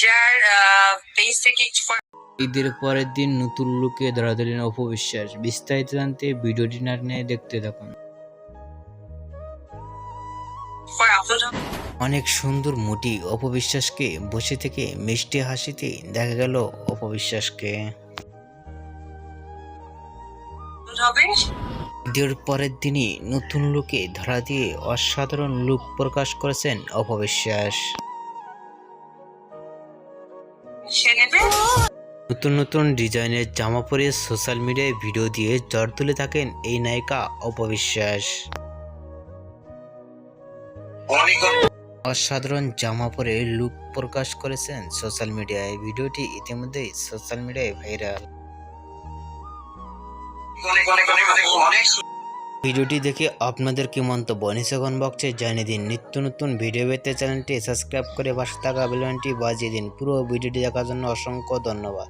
যার বেসিক ঈদের পরের দিন নতুন লুকে ধরা দিলেন অপবিশ্বাস। বিস্তারিত জানতে ভিডিওটি না নিয়ে দেখতে থাকুন। অনেক সুন্দর মুটি অপবিশ্বাসকে বসে থেকে মিষ্টি হাসিতে দেখা গেল অপবিশ্বাসকে। ঈদের পরের দিনই নতুন লুকে ধরা দিয়ে অসাধারণ লুক প্রকাশ করেছেন অপবিশ্বাস। সে নেবে নতুন নতুন ডিজাইনের জামা পরে সোশ্যাল মিডিয়ায় ভিডিও দিয়ে জ্বর তুলে থাকেন এই নায়িকা অপবিশ্বাস অসাধারণ জামা পরে লুক প্রকাশ করেছেন সোশ্যাল মিডিয়ায় ভিডিওটি ইতিমধ্যেই সোশ্যাল মিডিয়ায় ভাইরাল অনেক ভিডিওটি দেখে আপনাদের কি মন্তব্য? নিচে বক্সে জানিয়ে দিন। নিত্য নতুন ভিডিও পেতে চ্যানেলটি সাবস্ক্রাইব করে পাশে থাকা বেলনটি বাজিয়ে দিন। পুরো ভিডিওটি দেখার জন্য অসংখ্য ধন্যবাদ।